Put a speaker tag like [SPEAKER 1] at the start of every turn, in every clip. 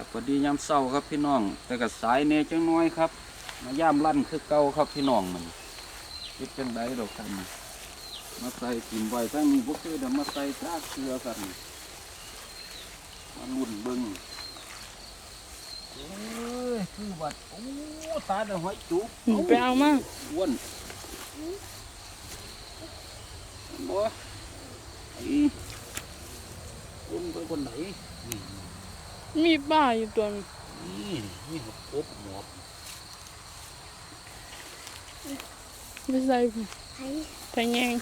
[SPEAKER 1] ครับพอดียามเศร้าครับพี่น้อง แต่ก็สายเนจังน้อยครับ มายามลั่นคือเก่าครับพี่น้องมันคิดจังไดดอกครับมันมาใส่กินไว้ทั้งนี้พวกคือเดี๋ยวมาใส่จ้าเกลือกันมาลุ่นเบิ้งเอ้ยคือบัดโอ้ตาเดือหอยจุก
[SPEAKER 2] หนูไปเอามา
[SPEAKER 1] อ้วนบ่ไอ้ลุ่นไปคนไหนนี่
[SPEAKER 2] มีป้าอยู่ตัวนึง
[SPEAKER 1] นี่นี่หัวอบหมวก
[SPEAKER 2] ไปใส่ผมไปแยง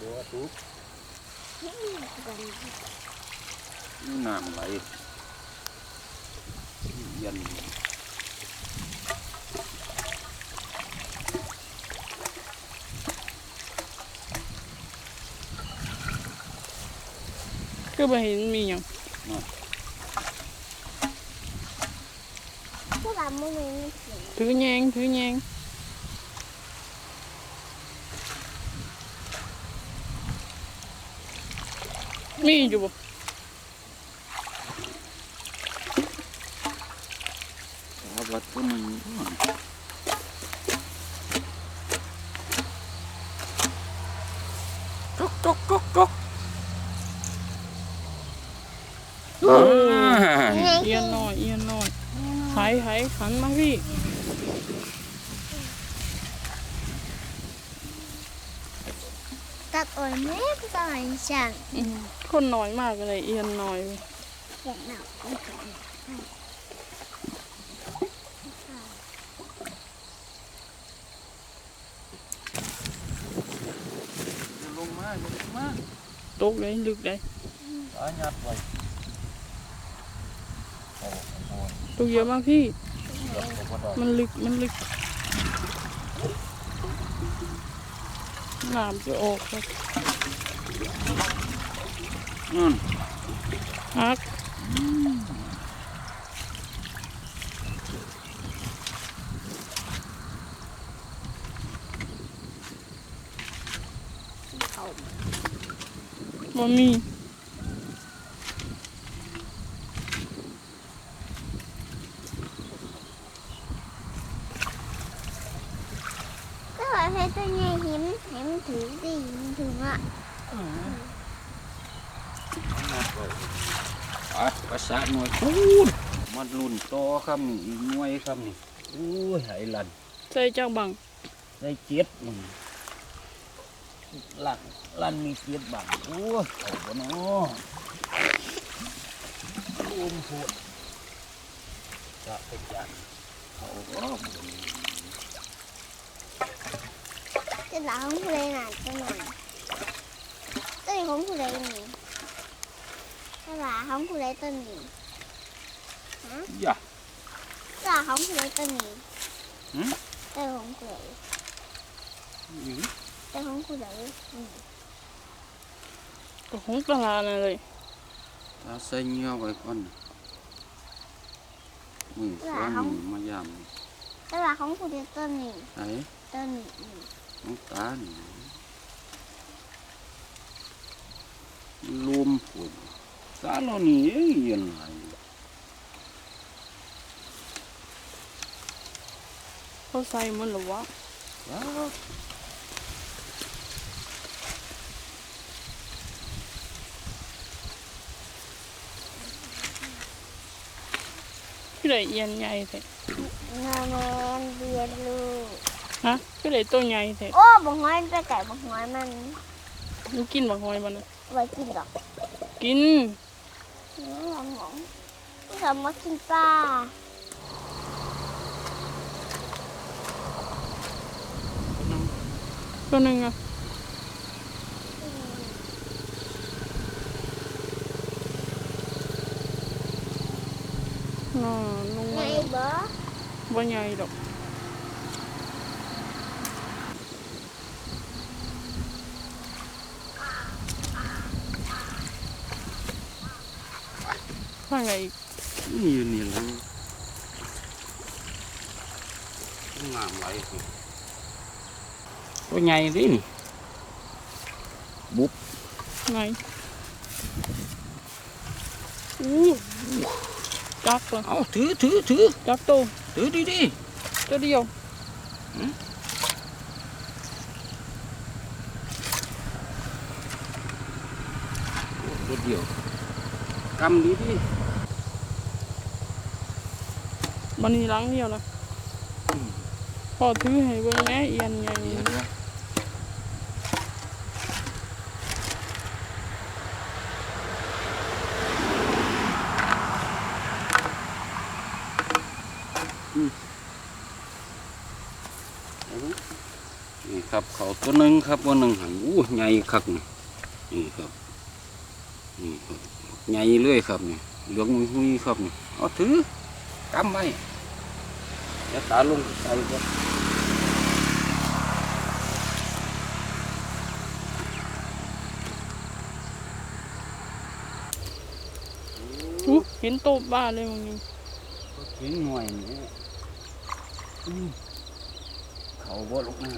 [SPEAKER 1] บัวทุกนี่น้ำไหลเย็น
[SPEAKER 2] ก็ไปเห็นมีอย่าง
[SPEAKER 3] พวกเราไม่มีเสียง
[SPEAKER 2] เอียนหน่อยเอียนหน่อยหายหายขันมาพี่
[SPEAKER 3] ตัดอ่อนแม่ต้องอ่านฉัน
[SPEAKER 2] คนน้อยมากเลยเอียนหน่อย
[SPEAKER 3] เห็นหนักไม่เกิน
[SPEAKER 1] ลงมาลงมา
[SPEAKER 2] ตกเลยลึกเลย
[SPEAKER 1] อายัดไว้โอ้ โห
[SPEAKER 2] ตกเยอะมากพี่
[SPEAKER 1] เกือบจะบ่ได้
[SPEAKER 2] มันลึก มันลึกน้ำจะออกครับ
[SPEAKER 1] นั่น
[SPEAKER 2] ฮัก
[SPEAKER 3] เขา
[SPEAKER 2] บ่มี
[SPEAKER 3] ก็ว่าเพชรตัวใหญ่หิม หิมถือสิหิมถืออะ
[SPEAKER 1] ยัดไว้อะภาษาหน่วยพูดมันลุ่นโตครับนี่อีกหน่วยครับนี่อู้ยไหลัน
[SPEAKER 2] ใส่ จังบัง
[SPEAKER 1] ได้เจ็ดนี่ลันลันมีเจ็ดบาทโอ้ยเอาบ่เนาะรวมโพดจะไปจันเขาก็บ่มี
[SPEAKER 3] จะหลังผู้ใดหนาจะหนาตัวของผู้ใดนี่จะหลังของผู้ใดตัวนี้
[SPEAKER 1] อย่า
[SPEAKER 3] จะหลังของผู้ใดตัวนี้
[SPEAKER 1] หืม
[SPEAKER 3] ตัวของผู้ใด
[SPEAKER 1] อีก
[SPEAKER 3] ตัวของผู้ใดอืม
[SPEAKER 2] ก็ของตลาดนั่นเลย
[SPEAKER 1] ถ้าใส่เหงื่อไว้ก่อนมือสองมือมายาม
[SPEAKER 3] จะหลังของผู้ใดตัวนี้
[SPEAKER 1] ไอ้
[SPEAKER 3] ตัวนี้อืม
[SPEAKER 1] น้องตานี่รวมผลตาเรานี่ยังไง
[SPEAKER 2] เขาใส่หมันหรอวะ
[SPEAKER 1] ว้าว
[SPEAKER 2] พี่ได้เอียนใหญ่แท้
[SPEAKER 3] งานแมนเบียร์ลูก
[SPEAKER 2] ฮะพี่ได้ตัวใหญ่แท้
[SPEAKER 3] โอ้บังหอยไปไก่บังหอยมัน
[SPEAKER 2] หนูกินบักหอยมันนะ
[SPEAKER 3] ไว้กินหรอก
[SPEAKER 2] กิน
[SPEAKER 3] อืมหอมหอมทำมากินปลา
[SPEAKER 2] ตัวหนึ่งอะน่าลง
[SPEAKER 3] ไง
[SPEAKER 2] มา
[SPEAKER 3] บ่
[SPEAKER 2] บ่ใหญ่ดอก ข้างไหนอีก
[SPEAKER 1] นี่อยู่นี่แหล้วงามไหลสิตัวใหญ่ดินี่บุบ
[SPEAKER 2] ไหนอู้จักละ
[SPEAKER 1] เอาถือถือถือ
[SPEAKER 2] จักโต
[SPEAKER 1] ถือดีดี
[SPEAKER 2] ตัวเดียว
[SPEAKER 1] ๆตัวเดียวกำดีดี
[SPEAKER 2] มันนี่หลังเดียวละพอถือให้เบิ่งแหน่เอียนใหญ่
[SPEAKER 1] เดี๋ยวนะอืมเอาดูนี่ครับเขาตัวหนึ่งครับวันหนึ่งหันอู้ใหญ่คักนี่นี่ครับนี่ครับใหญ่เลยครับนี่เหลืองหุยครับนี่เอาถือกำไว้ อย่าตาลงใส่ครับ
[SPEAKER 2] อู้เห็นโตบ้าเลยมึงนี่
[SPEAKER 1] เขียงหน่อยนี่อืมเขาบ่ลุกหน้า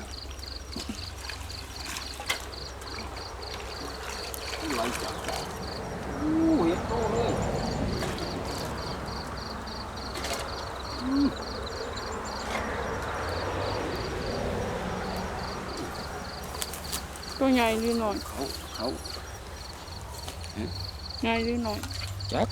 [SPEAKER 1] ไหลจับอู้เห็นโตเลยอืม
[SPEAKER 2] ตัวใหญ่หรือน้อย
[SPEAKER 1] เขาเขา
[SPEAKER 2] ใหญ่หรือน้อย
[SPEAKER 1] จับ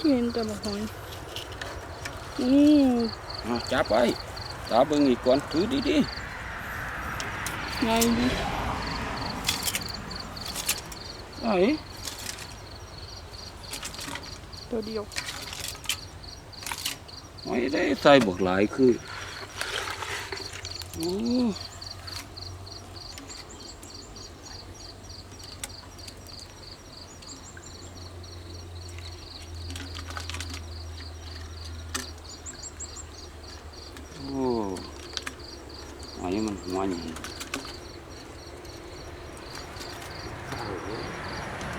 [SPEAKER 2] เห็นแต่บ่หอยอืม
[SPEAKER 1] อะจับไว้ตาเบิ่งอีกก่อนถือดี
[SPEAKER 2] ใหญ่ดิ
[SPEAKER 1] ๆไอ้
[SPEAKER 2] ตัวเดียว
[SPEAKER 1] ไม่ได้ใส่บวกหลายคือ โอ้ โอ้อันนี้มันหัวใหญ่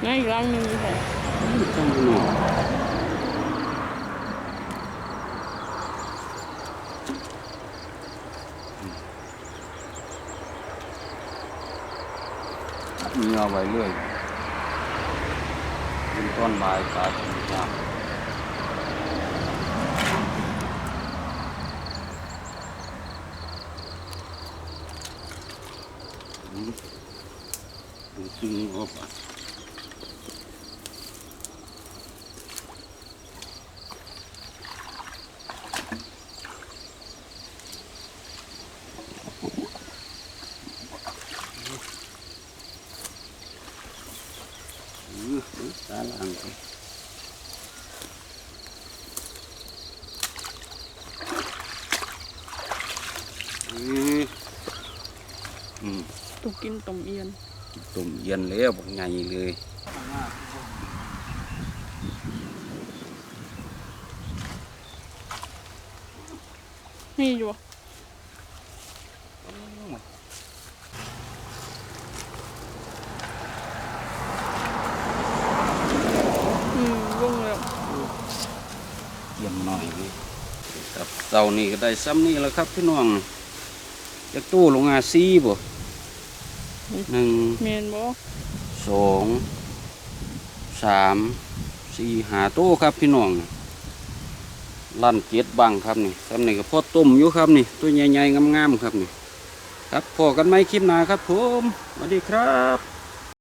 [SPEAKER 2] ใหญ่ อีกร่างหนึงอยู่ไส
[SPEAKER 1] จังเลยมีเอาไว้เรื่อยเป็นต้นไม้ตาธรรมชาติอืมดูตึงออกไป Ừ, ừ, ta làm thôi. Ừ. Ừ,
[SPEAKER 2] ตุกกินต้มเอียน
[SPEAKER 1] tụm dần lấy một ngày lười
[SPEAKER 2] นี่อยู่บ่อืมลงแล้ว
[SPEAKER 1] dần nổi đi tập tàu này cái đây xăm này là khắp cái noang cái tu lông à xi bộ nâng
[SPEAKER 2] แม่นบ่
[SPEAKER 1] สองสามสี่หาโต้ครับพี่น้องลั่นเจ็ดบังครับนี่ครับนี่ก็พ่อต้มอยู่ครับนี่ตัวใหญ่ๆงามๆครับนี่ ครับพอกันไหมคลิปหน้าครับผมสวัสดีครับ